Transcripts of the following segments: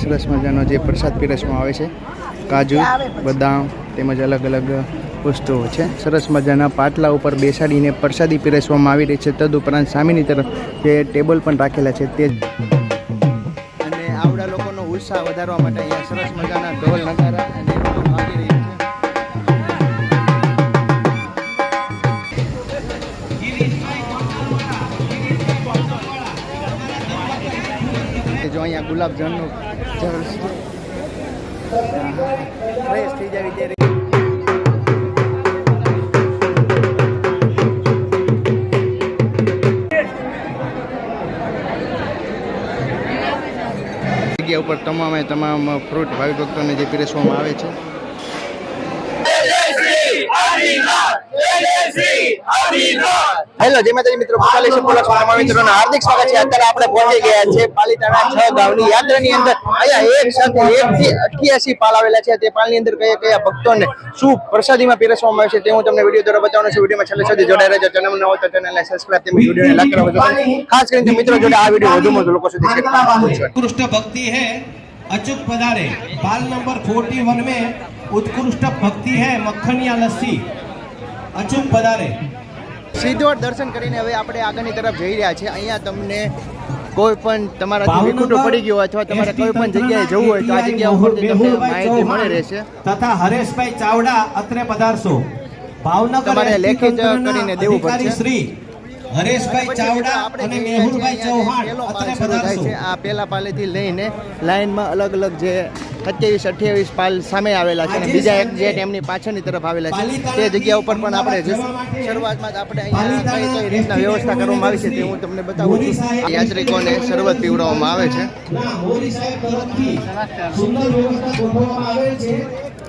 સરસ મજાનો જે પ્રસાદ પીરસવામાં આવે છે, કાજુ, બદામ તેમજ અલગ અલગ વસ્તુઓ છે. સરસ મજાના પાટલા ઉપર બેસાડીને પ્રસાદી પીરસવામાં આવી રહી છે. તદુપરાંત સામેની તરફ જે ટેબલ પણ રાખેલા છે તે અને આવડા લોકોનો ઉત્સાહ વધારવા માટે અહીંયા સરસ મજાના ઢોલ નગારા અને જો અહીંયા ગુલાબ જામનું ફ્રેશ થઈ ત્યારે જગ્યા ઉપર તમામે તમામ ફ્રૂટ ભાવિ ભક્તોને જે પીરસવામાં આવે છે. હેલો જય માતાજી મિત્રો ભૂપાલી છે પોલીસ તમામ મિત્રોનું હાર્દિક સ્વાગત છે અત્યારે આપણે પહોંચી ગયા છે પાલીતાણા છ ગામની યાત્રાની અંદર અહીંયા એક સાથે એક થી અઠ્યાસી પાલ આવેલા છે તે પાલની અંદર કયા કયા ભક્તોને શું પ્રસાદીમાં પીરસવામાં આવે છે તે હું તમને વિડીયો દ્વારા બતાવવાનો છું વિડીયોમાં છેલ્લે સુધી જોડાઈ રહેજો ચેનલ ન હોય તો ચેનલને સબસ્ક્રાઇબ તેમજ વિડીયોને લાઈક કરવા બજાવ ખાસ કરીને મિત્રો જોડે આ વિડીયો વધુમાં વધુ લોકો સુધી શેર કરવા માંગુ છું उत्कृष्ट भक्ति है अचूक पधारे पाल नंबर 41 में उत्कृष्ट भक्ति है मक्खनिया लस्सी અચૂક પધારે. સિદ્ધોડ દર્શન કરીને હવે આપણે આગળની તરફ જઈ રહ્યા છીએ. અહીંયા તમને કોઈ પણ તમારા વિકૃતો પડી ગયો અથવા તમારે કોઈ પણ જગ્યાએ જવું હોય તો આ જગ્યા ઉપર તમને માહિતી મળી રહેશે. તથા હરેશભાઈ ચાવડા અત્રે પધારશો. ભાવનગર તમારે લેખિત કરીને દેવું પડશે. શ્રી હરેશભાઈ ચાવડા અને મેહુલભાઈ ચૌહાણ અત્રે પધારશો આ પહેલા પાલેથી લઈને લાઈનમાં અલગ અલગ જે સત્યાવીસ અઠ્યાવીસ પાલ સામે આવેલા છે અને બીજા એક જેટ એમની પાછળની તરફ આવેલા છે તે જગ્યા ઉપર પણ આપણે શરૂઆતમાં જ આપણે અહીંયા કઈ કઈ રીતના વ્યવસ્થા કરવામાં આવી છે તે હું તમને બતાવું છું. યાત્રિકોને શરબત પીવડાવવામાં આવે છે. સુંદર વ્યવસ્થા ગોઠવવામાં આવે છે.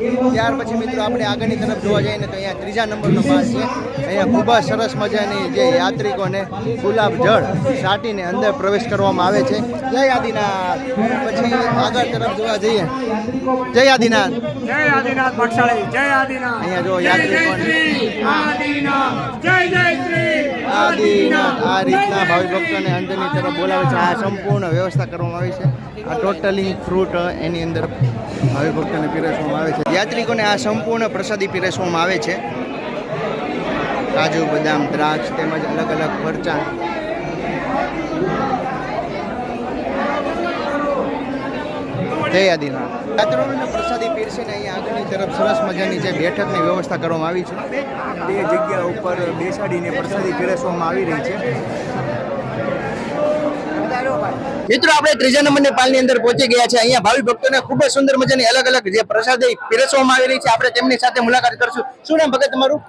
ત્યાર પછી મિત્રો આપણે આગળની તરફ જોવા જઈએ ને તો અહીંયા ત્રીજા નંબરનો માસ છે. અહીંયા ખૂબ જ સરસ મજાની જે યાત્રિકોને ગુલાબ જળ છાંટીને અંદર પ્રવેશ કરવામાં આવે છે. જય આદિનાથ. પછી આગળ તરફ જોવા જઈએ. જય આદિનાથ. જય આદિનાથ ભક્ષાળી જય આદિનાથ. અહીંયા જો યાત્રિકોને આદિનાથ. આ રીતના ભાવિ ભક્તોને અંદરની તરફ બોલાવે છે. આ સંપૂર્ણ વ્યવસ્થા કરવામાં આવી છે. આ ટોટલી ફ્રૂટ એની અંદર ભાવિ ભક્તોને પીરસવામાં આવે છે. યાત્રિકોને આ સંપૂર્ણ પ્રસાદી પીરસવામાં આવે છે. કાજુ, બદામ, દ્રાક્ષ તેમજ અલગ અલગ મરચાં. જય આદિનાથ. યાત્રાઓને પ્રસાદી પીરસીને અહીંયા આગળની તરફ સરસ મજાની જે બેઠકની વ્યવસ્થા કરવામાં આવી છે. તે જગ્યા ઉપર બેસાડીને પ્રસાદી પીરસવામાં આવી રહી છે. મિત્રો આપણે ત્રીજા નંબરની પાલની અંદર પહોંચી ગયા છે. અહીંયા ભાવિ ભક્તોને ખૂબ જ સુંદર મજાની અલગ અલગ જે પ્રસાદ પીરસવામાં આવેલી છે. આપણે તેમની સાથે મુલાકાત કરશું. શું નામ ભગત તમારું?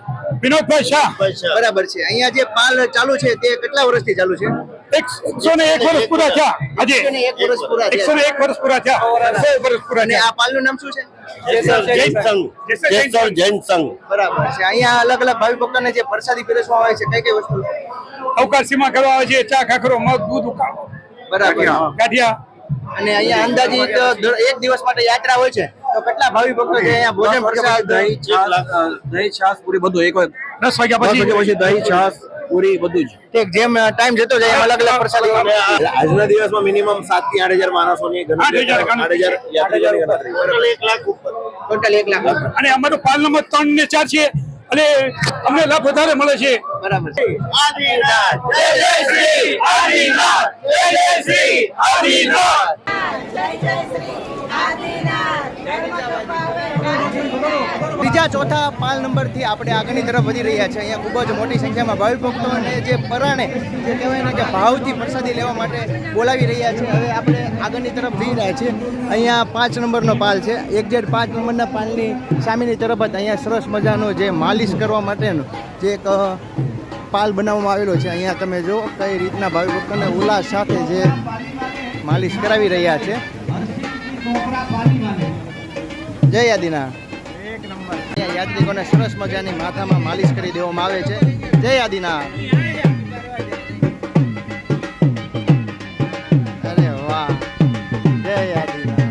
વિનોદભાઈ શાહ. બરાબર છે. અહીંયા જે પાલ ચાલુ છે તે કેટલા વર્ષથી ચાલુ છે? એકસો ને એક વર્ષ પૂરા થયા. આજે. એકસો ને એક વર્ષ પૂરા થયા. એકસો ને એક વર્ષ પૂરા થયા. સો વર્ષ પૂરા અને થયા આ પાલનું નામ શું છે? જૈન સંઘ જૈન સંઘ બરાબર છે. અહીંયા અલગ અલગ ભાવિ ભક્તોને જે પ્રસાદી પીરસવામાં આવે છે કઈ કઈ વસ્તુ? અવકાશીમાં કરવા આવે છે ચા ખાખરો મગ દૂધ ઉકાળો. બરાબર. ગાંઠિયા. અને અહીંયા અંદાજિત એક દિવસ માટે યાત્રા હોય છે. તો કેટલા ભાવિ ભક્તો છે અહીંયા ભોજન પ્રસાદ દહીં છાસ પૂરી બધું એક દસ વાગ્યા પછી? પછી દહીં છાસ પૂરી બધું જ. ઠીક જેમ ટાઈમ જતો જાય એમ અલગ અલગ પ્રસાદી આજના દિવસમાં મિનિમમ સાતથી આઠ હજાર માણસોની આઠ હજાર ગણતરી આઠ હજાર યાત્રીઓની ગણતરી. એક લાખ ઉપર. ટોટલ એક લાખ અને અમારો પાલ નંબર ત્રણ ને ચાર છે. અને અમને લાભ વધારે મળે છે. બરાબર ત્રીજા ચોથા પાલ નંબરથી આપણે આગળની તરફ વધી રહ્યા છે અહીંયા ખૂબ જ મોટી સંખ્યામાં ભાવિ ભક્તો અને જે પરાણે, જે કહેવાય ને કે ભાવથી પ્રસાદી લેવા માટે બોલાવી રહ્યા છે. હવે આપણે આગળની તરફ જઈ રહ્યા છીએ. અહીંયા પાંચ નંબરનો પાલ છે. એક્ઝેક્ટ પાંચ નંબરના પાલની સામેની તરફ જ અહીંયા સરસ મજાનો જે માલિશ કરવા માટેનો જે એક પાલ બનાવવામાં આવેલો છે. અહીંયા તમે જો કઈ રીતના ભાવિ ભક્તોને ઉલ્લાસ સાથે જે માલિશ કરાવી રહ્યા છે. જય અહીંયા યાત્રિકોને સરસ મજાની માથામાં માલિશ કરી દેવામાં આવે છે. જય આદિના અરે વાહ. જય આદિના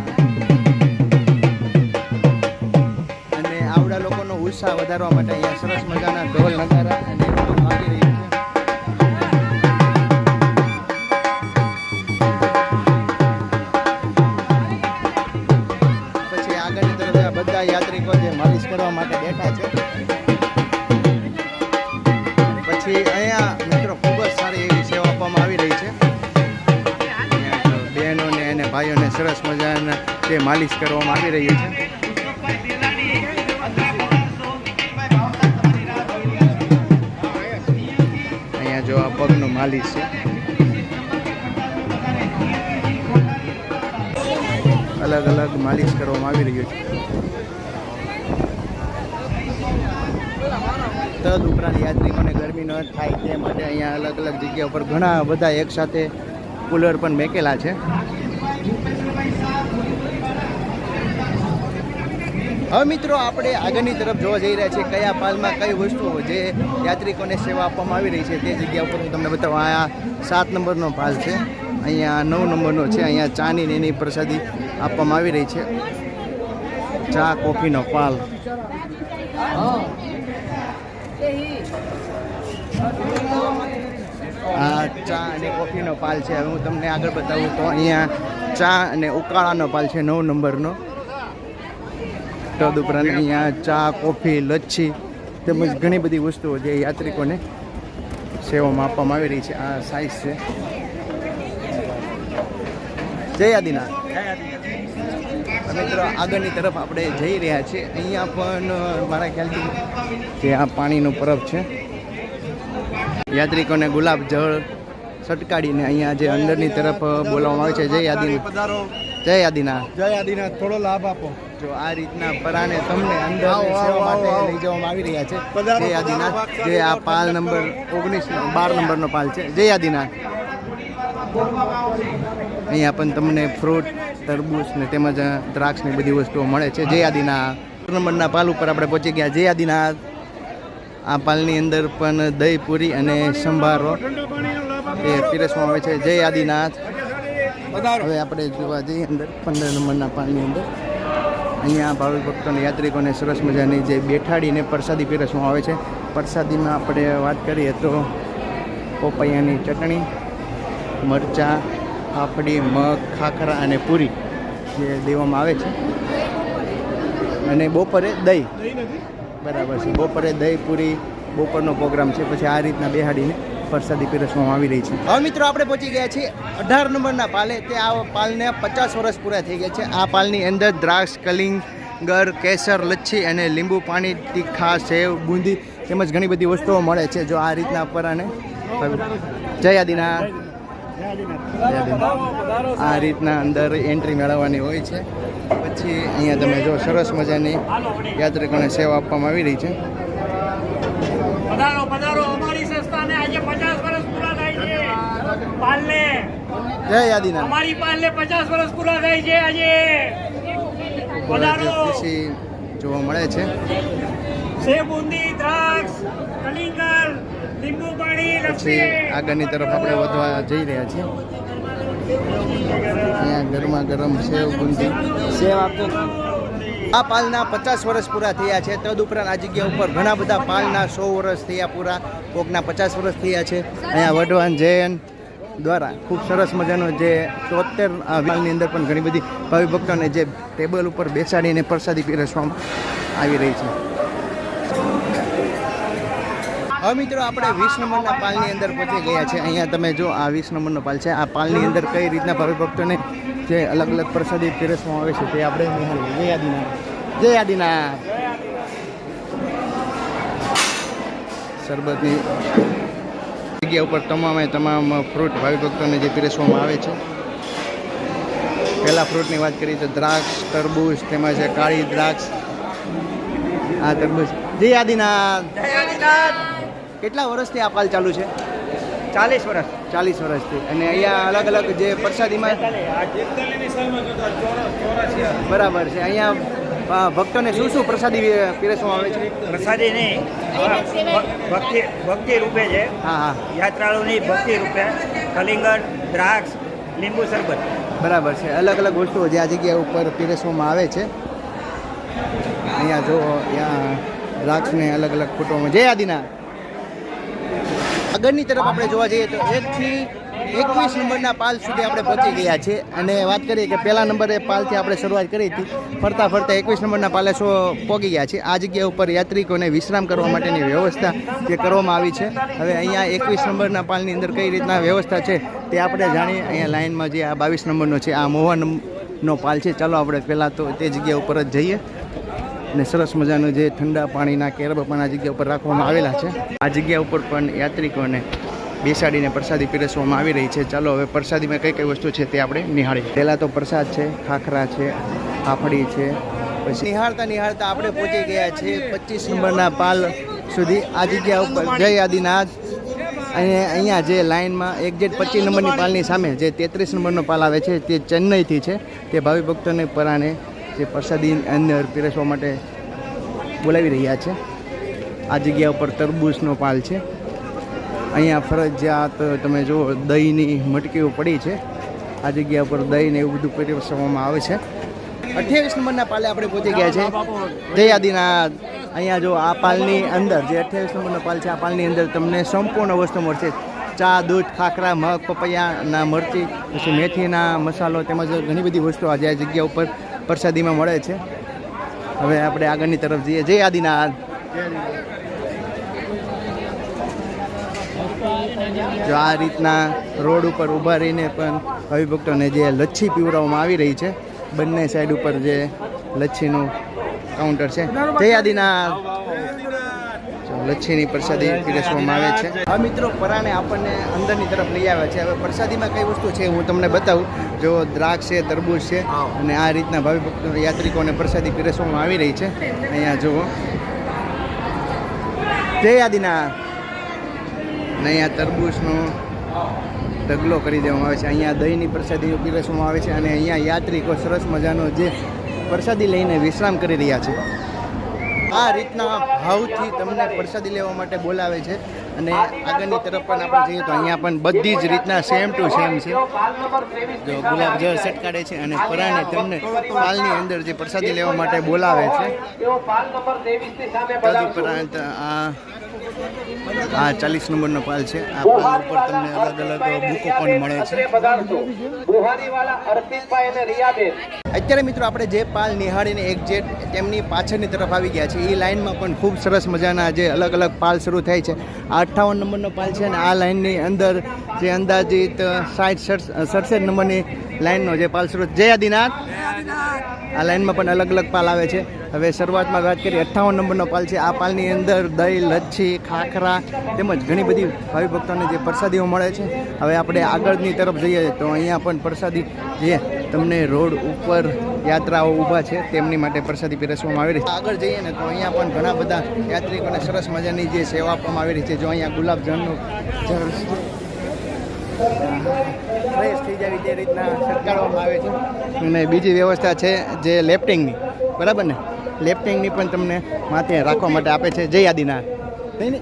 અને આવડા લોકોનો ઉત્સાહ વધારવા માટે અહીંયા સરસ મજાના ઢોલ નગારા અને બધું વાગી રહ્યું છે. બધા યાત્રિકો જે માલિશ માલિશ કરવામાં આવી રહી છે. અહીંયા જો આ પગનું માલિશ છે. અલગ અલગ માલિશ કરવામાં આવી રહ્યું છે. તદ ઉપરાંત યાત્રિકોને ગરમી ન થાય તે માટે અહીંયા અલગ અલગ જગ્યા ઉપર ઘણા બધા એકસાથે કુલર પણ મેકેલા છે. હવે મિત્રો, આપણે આગળની તરફ જોવા જઈ રહ્યા છીએ કયા પાલમાં કઈ વસ્તુઓ જે યાત્રિકોને સેવા આપવામાં આવી રહી છે તે જગ્યા ઉપર હું તમને બતાવવા આ સાત નંબરનો પાલ છે. અહીંયા નવ નંબરનો છે. અહીંયા ચાની એની પ્રસાદી આપવામાં આવી રહી છે. ચા, કોફીનો પાલ. આ ચા અને કોફીનો પાલ છે. હવે હું તમને આગળ બતાવું તો અહીંયા ચા અને ઉકાળાનો પાલ છે નવ નંબરનો. તદ ઉપરાંત અહીંયા ચા કોફી લચ્છી તેમજ ઘણી બધી વસ્તુઓ જે યાત્રિકોને સેવામાં આપવામાં આવી રહી છે. આ સાઇઝ છે. જય આદિનાથ. મિત્રો આગળની તરફ આપણે જઈ રહ્યા છીએ. અહીંયા પણ મારા ખ્યાલથી જે આ પાણીનો પરબ છે યાત્રિકોને ગુલાબ જળ સટકાડીને અહીંયા જે અંદરની તરફ બોલાવવામાં આવે છે. જય આદિનાથ. જય આદિનાથ. જય આદિનાથ. થોડો લાભ આપો. જો આ રીતના પરાને તમને અંદર માટે. લઈ જવામાં આવી રહ્યા છે. જય આદિનાથ જે આ પાલ નંબર ઓગણીસ બાર નંબરનો પાલ છે. જય આદિનાથ. અહીંયા પણ તમને ફ્રૂટ તરબૂચ ને તેમજ દ્રાક્ષ ને બધી વસ્તુઓ મળે છે. જય આદિનાથ. નંબરના પાલ ઉપર આપણે પહોંચી ગયા. જય આદિનાથ. આ પાલની અંદર પણ દહીં પૂરી અને સંભારો એ પીરસવામાં આવે છે. જય આદિનાથ. હવે આપણે જોવા જઈએ અંદર પંદર નંબરના પાલની અંદર. અહીંયા ભાવિક ભક્તોને યાત્રિકોને સરસ મજાની જે બેઠાડીને પ્રસાદી પીરસવામાં આવે છે. પ્રસાદીમાં આપણે વાત કરીએ તો પોપૈયાની ચટણી મરચાં ફાફડી મગ ખાખરા અને પૂરી જે દેવામાં આવે છે. અને બપોરે દહીં. બરાબર છે. બપોરે દહીં પૂરી બપોરનો પ્રોગ્રામ છે. પછી આ રીતના બેહાડીને પ્રસાદી પીરસવામાં આવી રહી છે. હવે મિત્રો આપણે પહોંચી ગયા છીએ અઢાર નંબરના પાલે. તે આ પાલને પચાસ વર્ષ પૂરા થઈ ગયા છે. આ પાલની અંદર દ્રાક્ષ કલિંગ ગર કેસર લચ્છી અને લીંબુ પાણી તીખા સેવ બુંદી તેમજ ઘણી બધી વસ્તુઓ મળે છે જો આ રીતના પરાને જય આદિનાથ. આ રીતના અંદર એન્ટ્રી મેળવવાની હોય છે. પછી અહીંયા તમે જો સરસ મજાની યાત્રિકોને સેવા આપવામાં આવી રહી છે. પધારો પધારો. અમારી સંસ્થાને આજે પચાસ વર્ષ પૂરા થાય છે પાલને. જય આદિનાથ અમારી પાલને પચાસ વર્ષ પૂરા થાય છે આજે. પધારો પછી જોવા મળે છે. સેવ બુંદી દ્રાક્ષ કલિંગર લીંબુ પાણી લસ્સી આગળની તરફ આપણે વધવા જઈ રહ્યા છીએ. અહીંયા ગરમા ગરમ સેવ બુંદી સેવ આપતો આ પાલના પચાસ વર્ષ પૂરા થયા છે. તદ ઉપરાંત આ જગ્યા ઉપર ઘણા બધા પાલના સો વર્ષ થયા પૂરા. કોકના પચાસ વર્ષ થયા છે. અહીંયા વઢવાન જૈન દ્વારા ખૂબ સરસ મજાનો જે ચોતેર પાલની અંદર પણ ઘણી બધી ભાવિભક્તોને જે ટેબલ ઉપર બેસાડીને પ્રસાદી પીરસવામાં આવી રહી છે. હવે મિત્રો આપણે વીસ નંબરના પાલની અંદર પહોંચી ગયા છે. અહીંયા તમે જો આ વીસ નંબરનો પાલ છે. આ પાલની અંદર કઈ રીતના ભાવિભક્તોને જે અલગ અલગ પ્રસાદી પીરસવામાં આવે છે તે આપણે નિહાળીએ જય શરબતની જગ્યા ઉપર તમામે તમામ ફ્રૂટ ભાવિ ભક્તોને જે પીરસવામાં આવે છે. પહેલાં ફ્રૂટની વાત કરીએ તો દ્રાક્ષ તરબૂચ તેમજ કાળી દ્રાક્ષ. આ તરબૂચ. જય આદિનાથ. કેટલા વર્ષથી આ પાલ ચાલુ છે? ચાલીસ વર્ષ. ચાલીસ વર્ષથી. અને અહીંયા અલગ અલગ જે પ્રસાદીમાં બરાબર છે. અહીંયા ભક્તોને શું શું પ્રસાદી પીરસવામાં આવે છે? પ્રસાદી નહીં. ભક્તિ ભક્તિ રૂપે છે. હા હા. યાત્રાળુની ભક્તિ રૂપે. કલિંગડ દ્રાક્ષ લીંબુ શરબત. બરાબર છે. અલગ અલગ વસ્તુઓ જે આ જગ્યા ઉપર પીરસવામાં આવે છે. અહીંયા જો ત્યાં દ્રાક્ષને અલગ અલગ ફોટોમાં. જય આદિના આગળની તરફ આપણે જોવા જઈએ તો એકથી એકવીસ નંબરના પાલ સુધી આપણે પહોંચી ગયા છે. અને વાત કરીએ કે પહેલા નંબરે પાલથી આપણે શરૂઆત કરી હતી. ફરતા ફરતા એકવીસ નંબરના પાલે સો પહોંચી ગયા છે. આ જગ્યા ઉપર યાત્રિકોને વિશ્રામ કરવા માટેની વ્યવસ્થા જે કરવામાં આવી છે. હવે અહીંયા એકવીસ નંબરના પાલની અંદર કઈ રીતના વ્યવસ્થા છે તે આપણે જાણીએ. અહીંયા લાઇનમાં જે આ બાવીસ નંબરનો છે, આ મોહનનો પાલ છે. ચાલો આપણે પહેલાં તો તે જગ્યા ઉપર જ જઈએ. અને સરસ મજાનું જે ઠંડા પાણીના કેરબ પણ આ જગ્યા ઉપર રાખવામાં આવેલા છે. આ જગ્યા ઉપર પણ યાત્રિકોને બેસાડીને પ્રસાદી પીરસવામાં આવી રહી છે. ચાલો હવે પ્રસાદીમાં કઈ કઈ વસ્તુ છે તે આપણે નિહાળીએ. પહેલાં તો પ્રસાદ છે, ખાખરા છે, ફાફડી છે, પછી નિહાળતા નિહાળતા આપણે પહોંચી ગયા છે પચીસ નંબરના પાલ સુધી. આ જગ્યા ઉપર જય આદિનાથ. અને અહીંયા જે લાઇનમાં એક્ઝેક્ટ પચીસ નંબરની પાલની સામે જે તેત્રીસ નંબરનો પાલ આવે છે તે ચેન્નઈથી છે. તે ભાવિ ભક્તોને પરાણે જે પ્રસાદી અંદર પીરસવા માટે બોલાવી રહ્યા છે. આ જગ્યા ઉપર તરબૂચનો પાલ છે. અહીંયા ફરજિયાત તમે જુઓ, દહીંની મટકીઓ પડી છે. આ જગ્યા ઉપર દહીં ને એવું બધું પીરસવામાં આવે છે. અઠ્યાવીસ નંબરના પાલે આપણે પહોંચી ગયા છે. જય આદિનાથ અહીંયા જો આ પાલની અંદર, જે અઠ્યાવીસ નંબરનો પાલ છે, આ પાલની અંદર તમને સંપૂર્ણ વસ્તુ મળશે. ચા, દૂધ, ખાખરા, મગ, પપૈયાના મરચી, પછી મેથીના મસાલો તેમજ ઘણી બધી વસ્તુ આજે આ જગ્યા ઉપર પ્રસાદીમાં મળે છે. હવે આપણે આગળની તરફ જઈએ. જય આદિનાથ જો આ રીતના રોડ ઉપર ઊભા રહીને પણ હવિભક્તોને જે લચ્છી પીવડાવવામાં આવી રહી છે, બંને સાઈડ ઉપર જે લચ્છીનું કાઉન્ટર છે. જય આદિનાથ. લચ્છીની પ્રસાદી પીરસવામાં આવે છે. આ મિત્રો, પરાણે આપણને અંદરની તરફ લઈ આવે છે. હવે પ્રસાદીમાં કઈ વસ્તુ છે હું તમને બતાવું. જો દ્રાક્ષ છે, તરબૂચ છે અને આ રીતના ભાવિ યાત્રિકોને પ્રસાદી પીરસવામાં આવી રહી છે. અહીંયા જુઓ. જય આદિનાથ. અને અહીંયા તરબૂચનો ઢગલો કરી દેવામાં આવે છે. અહીંયા દહીંની પ્રસાદી પીરસવામાં આવે છે અને અહીંયા યાત્રિકો સરસ મજાનો જે પ્રસાદી લઈને વિશ્રામ કરી રહ્યા છે. આ રીતના ભાવથી તમને પ્રસાદી લેવા માટે બોલાવે છે અને આગળની તરફ પણ આપણે જઈએ તો અહીંયા પણ બધી જ રીતના સેમ ટુ સેમ છે. જો ગુલાબ જળ સટકાડે છે અને પરાણે તમને પાલની અંદર જે પ્રસાદી લેવા માટે બોલાવે છે. તદુપરાંત આ આ ચાલીસ નંબરનો પાલ છે. આ પાલ ઉપર તમને અલગ અલગ બુકો પણ મળે છે. અત્યારે મિત્રો આપણે જે પાલ નિહાળીને એક જે તેમની પાછળની તરફ આવી ગયા છે, એ લાઇનમાં પણ ખૂબ સરસ મજાના જે અલગ અલગ પાલ શરૂ થાય છે. આ અઠ્ઠાવન નંબરનો પાલ છે અને આ લાઇનની અંદર જે અંદાજિત સાઠ સડસઠ નંબરની લાઇનનો જે પાલ શરૂ જય આદિનાથ. આ લાઇનમાં પણ અલગ અલગ પાલ આવે છે. હવે શરૂઆતમાં વાત કરીએ, અઠ્ઠાવન નંબરનો પાલ છે. આ પાલની અંદર દહીં, લચ્છી, ખાખરા તેમજ ઘણી બધી ભાવિ ભક્તોને જે પ્રસાદીઓ મળે છે. હવે આપણે આગળની તરફ જઈએ તો અહીંયા પણ પ્રસાદી જે તમને રોડ ઉપર યાત્રાઓ ઊભા છે, તેમની માટે પ્રસાદી પીરસવામાં આવી રહી છે. આગળ જઈએ ને તો અહીંયા પણ ઘણા બધા યાત્રિકોને સરસ મજાની જે સેવા આપવામાં આવી રહી છે. જો અહીંયા ગુલાબજળનું જળ ફ્રેશ થઈ જાય તે રીતના છટકારવામાં આવે છે. અને બીજી વ્યવસ્થા છે જે લેફ્ટિંગની. બરાબર ને? લેફ્ટિંગની પણ તમને માથે રાખવા માટે આપે છે. જય આદિનાથ નહીં ને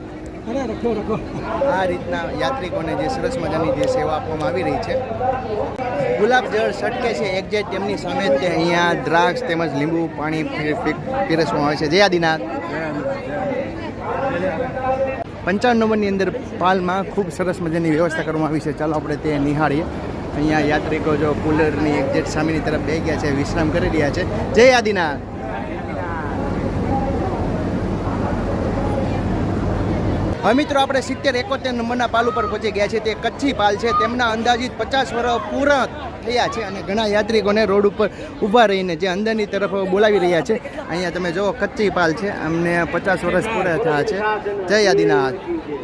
આ રીતના યાત્રિકોને જે સરસ મજાની જે સેવા આપવામાં આવી રહી છે. ગુલાબ જળ સટકે છે. એક્ઝેક્ટ તેમની સામે જ અહીંયા દ્રાક્ષ તેમજ લીંબુ પાણી પીરસવામાં આવે છે. જય આદિનાથ. પંચાવન નંબરની અંદર પાલમાં ખૂબ સરસ મજાની વ્યવસ્થા કરવામાં આવી છે. ચાલો આપણે તે નિહાળીએ. અહીંયા યાત્રિકો જો કુલરની એક્ઝેટ સામેની તરફ બે ગયા છે, વિશ્રામ કરી રહ્યા છે. જય આદિનાથ. હવે મિત્રો આપણે સિત્તેર, એકોતેર નંબરના પાલ ઉપર પહોંચી ગયા છે. તે કચ્છી પાલ છે. તેમના અંદાજિત પચાસ વર્ષ પૂરા થયા છે અને ઘણા યાત્રિકોને રોડ ઉપર ઊભા રહીને જે અંદરની તરફ બોલાવી રહ્યા છે. અહીંયા તમે જુઓ કચ્ચી પાલ છે. અમને પચાસ વર્ષ પૂરા થયા છે. જય આદિનાથ.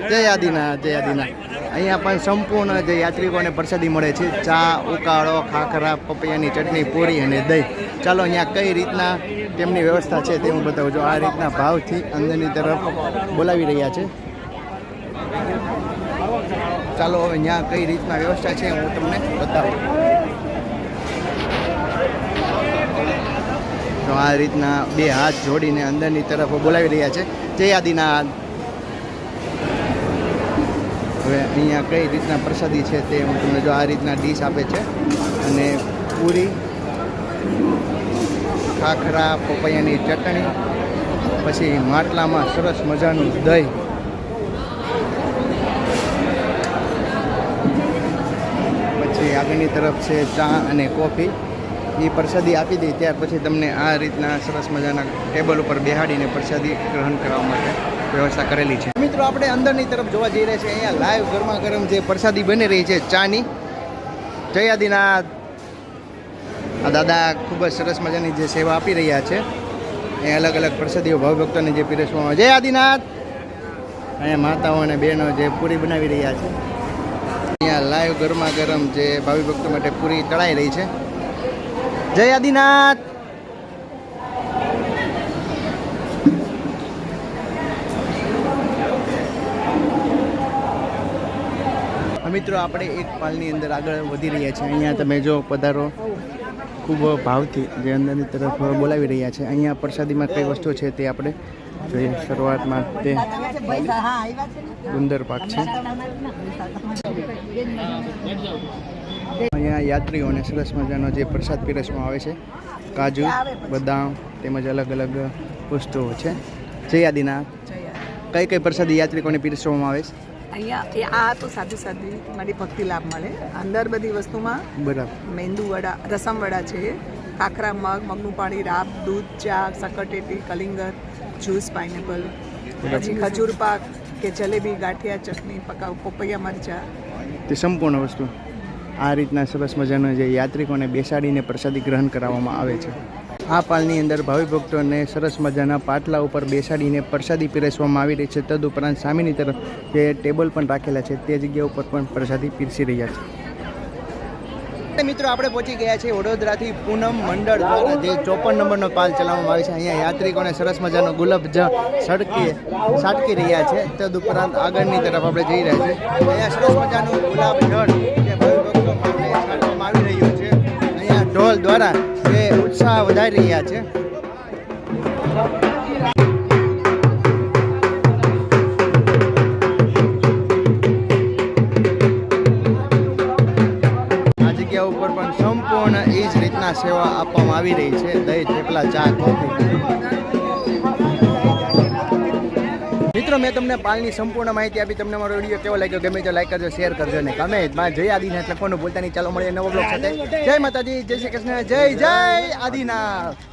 જય આદિનાથ જય આદિનાથ. અહીંયા પણ સંપૂર્ણ જે યાત્રિકોને પ્રસાદી મળે છે. ચા, ઉકાળો, ખાખરા, પપૈયાની ચટણી, પૂરી અને દહીં. ચાલો અહીંયા કઈ રીતના તેમની વ્યવસ્થા છે તે હું બતાવું. છું આ રીતના ભાવથી અંદરની તરફ બોલાવી રહ્યા છે. ચાલો અહીંયા કઈ રીતના વ્યવસ્થા છે હું તમને બતાવું. તો આ રીતના બે હાથ જોડીને અંદરની તરફ બોલાવી રહ્યા છે. જય આદિનાથ. હવે અહીંયા કઈ રીતના પ્રસાદી છે તે હું તમને જો આ રીતના ડીશ આપે છે. અને પૂરી, ખાખરા, પપૈયાની ચટણી, પછી માટલામાં સરસ મજાનું દહીં. પછી આગળની તરફ છે ચા અને કોફી. એ પ્રસાદી આપી દે, ત્યાર પછી તમને આ રીતના સરસ મજાના ટેબલ ઉપર બેહાડીને પ્રસાદી ગ્રહણ કરવા માટે વ્યવસ્થા કરેલી છે. મિત્રો, આપણે અંદરની તરફ જોવા જઈ રહ્યા છીએ. અહીંયા લાઈવ ગરમા ગરમ જે પ્રસાદી બની રહી છે, ચાની. જય આદિનાથ આ દાદા ખૂબ જ સરસ મજાની જે સેવા આપી રહ્યા છે. એ અલગ અલગ પ્રસાદીઓ ભાવભક્તોને જે પીરસવામાં આવે. જય આદિનાથ અહીંયા માતાઓ અને બહેનો જે પૂરી બનાવી રહ્યા છે. અહીંયા લાઈવ ગરમા ગરમ જે ભાવિ ભક્તો માટે પૂરી તળાઈ રહી છે. જય આદિનાથ. મિત્રો, આપણે એક પાલની અંદર આગળ વધી રહ્યા છીએ. અહીંયા તમે જો પધારો. ખૂબ ભાવથી જે અંદરની તરફ બોલાવી રહ્યા છે. અહીંયા પ્રસાદીમાં કઈ વસ્તુ છે તે આપણે જોઈએ. શરૂઆતમાં તે ગુંદર પાક છે. અહીંયા યાત્રીઓને સરસ મજાનો જે પ્રસાદ પીરસવામાં આવે છે કાજુ બદામ તેમજ અલગ અલગ વસ્તુઓ છે. જય આદિનાથ. કઈ કઈ પ્રસાદી યાત્રિકોને પીરસવામાં આવે છે? અહીંયા આ તો સાદી સાદી મારી ભક્તિ લાભ મળે. અંદર બધી વસ્તુમાં બરાબર. મેંદુ વડા રસમ વડા છે કાકરા મગ મગનું પાણી રાબ દૂધ ચા સકરટેટી કલિંગર જ્યુસ પાઇનેપલ પછી ખજૂર પાક કે જલેબી ગાંઠિયા ચટણી પકાવ પપૈયા મરચા. તે સંપૂર્ણ વસ્તુ. આ રીતના સરસ મજાનો જે યાત્રિકોને બેસાડીને પ્રસાદી ગ્રહણ કરાવવામાં આવે છે. આ પાલની અંદર ભાવિ ભક્તોને સરસ મજાના પાટલા ઉપર બેસાડીને પ્રસાદી પીરસવામાં આવી રહી છે. તદુપરાંત સામેની તરફ જે ટેબલ પણ રાખેલા છે, તે જગ્યા ઉપર પણ પ્રસાદી પીરસી રહ્યા છે. મિત્રો, આપણે પહોંચી ગયા છે વડોદરાથી પૂનમ મંડળ દ્વારા જે ચોપન નંબરનો પાલ ચલાવવામાં આવે છે. અહીંયા યાત્રિકોને સરસ મજાનો ગુલાબ સડકી સાટકી રહ્યા છે. તદુપરાંત આગળની તરફ આપણે જઈ રહ્યા છીએ. અહીંયા સરસ મજાનું ગુલાબ જળ ઢોલ દ્વારા એ ઉત્સાહ વધારી રહ્યા છે. આ જગ્યા ઉપર પણ સંપૂર્ણ એ જ રીતના સેવા આપવામાં આવી રહી છે. દહીં, થેપલા, ચા, કોફી. મિત્રો, મેં તમને પાલની સંપૂર્ણ માહિતી આપી. તમને મારો વીડિયો કેવો લાગ્યો ગમે તો લાઈક કરજો શેર કરજો અને ગમે માં જય આદિનાથ લખવાનું ભૂલતા નહીં. ચાલો, મળીએ નવો બ્લોગ સાથે. જય માતાજી, જય શ્રી કૃષ્ણ, જય જય આદિનાથ.